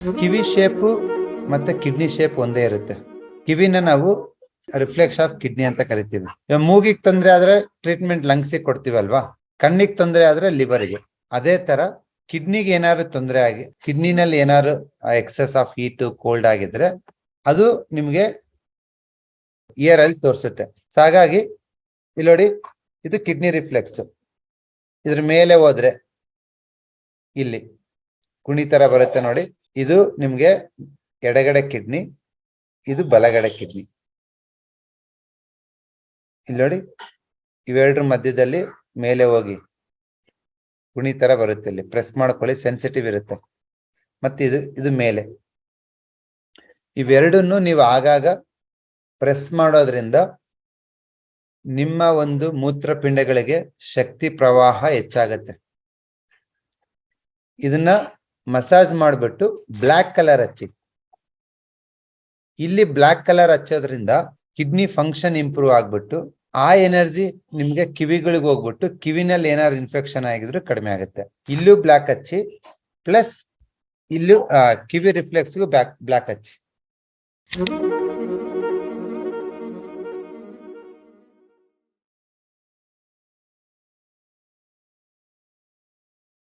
ಕಿವಿ shape ಮತ್ತೆ kidney shape ಒಂದೇ ಇರುತ್ತೆ. ಕಿವಿನ ನಾವು ರಿಫ್ಲೆಕ್ಸ್ ಆಫ್ ಕಿಡ್ನಿ ಅಂತ ಕರಿತೀವಿ. ಇವಾಗ ಮೂಗಿಗೆ ತೊಂದ್ರೆ ಆದ್ರೆ ಟ್ರೀಟ್ಮೆಂಟ್ ಲಂಗ್ಸಿಗೆ ಕೊಡ್ತೀವಲ್ವಾ ಕಣ್ಣಿಗೆ ತೊಂದರೆ ಆದ್ರೆ ಲಿವರ್ಗೆ ಅದೇ ತರ ಕಿಡ್ನಿಗೆ ಏನಾದ್ರು ತೊಂದರೆ ಆಗಿ ಕಿಡ್ನಿನಲ್ಲಿ ಏನಾದ್ರು ಎಕ್ಸೆಸ್ ಆಫ್ ಹೀಟ್ ಕೋಲ್ಡ್ ಆಗಿದ್ರೆ ಅದು ನಿಮ್ಗೆ ಇಯರ್ ಅಲ್ಲಿ ತೋರಿಸುತ್ತೆ. ಹಾಗಾಗಿ ಇಲ್ಲಿ ನೋಡಿ, ಇದು ಕಿಡ್ನಿ ರಿಫ್ಲೆಕ್ಸ್ ಇದ್ರ ಮೇಲೆ ಹೋದ್ರೆ ಇಲ್ಲಿ ಕುಣಿ ತರ ಬರುತ್ತೆ ನೋಡಿ. ಇದು ನಿಮ್ಗೆ ಎಡಗಡೆ ಕಿಡ್ನಿ, ಇದು ಬಲಗಡೆ ಕಿಡ್ನಿ. ಇಲ್ಲಿ ನೋಡಿ, ಇವೆರಡರ ಮಧ್ಯದಲ್ಲಿ ಮೇಲೆ ಹೋಗಿ ಗುಣಿ ತರ ಬರುತ್ತೆ ಇಲ್ಲಿ. ಪ್ರೆಸ್ ಮಾಡ್ಕೊಳ್ಳಿ ಸೆನ್ಸಿಟಿವ್ ಇರುತ್ತೆ. ಮತ್ತೆ ಇದು ಇದು ಮೇಲೆ. ಇವೆರಡನ್ನು ನೀವು ಆಗಾಗ ಪ್ರೆಸ್ ಮಾಡೋದ್ರಿಂದ ನಿಮ್ಮ ಒಂದು ಮೂತ್ರಪಿಂಡಗಳಿಗೆ ಶಕ್ತಿ ಪ್ರವಾಹ ಹೆಚ್ಚಾಗತ್ತೆ. ಇದನ್ನ ಮಸಾಜ್ ಮಾಡ್ಬಿಟ್ಟು ಬ್ಲ್ಯಾಕ್ ಕಲರ್ ಹಚ್ಚಿ. ಇಲ್ಲಿ ಬ್ಲ್ಯಾಕ್ ಕಲರ್ ಹಚ್ಚೋದ್ರಿಂದ ಕಿಡ್ನಿ ಫಂಕ್ಷನ್ ಇಂಪ್ರೂವ್ ಆಗ್ಬಿಟ್ಟು ಆ ಎನರ್ಜಿ ನಿಮ್ಗೆ ಕಿವಿಗಳಿಗೆ ಹೋಗ್ಬಿಟ್ಟು ಕಿವಿನಲ್ಲಿ ಏನಾದ್ರು ಇನ್ಫೆಕ್ಷನ್ ಆಗಿದ್ರು ಕಡಿಮೆ ಆಗುತ್ತೆ. ಇಲ್ಲೂ ಬ್ಲ್ಯಾಕ್ ಹಚ್ಚಿ, ಪ್ಲಸ್ ಇಲ್ಲೂ ಕಿವಿ ರಿಫ್ಲೆಕ್ಸ್ಗೂ ಬ್ಯಾಕ್, ಬ್ಲ್ಯಾಕ್ ಹಚ್ಚಿ.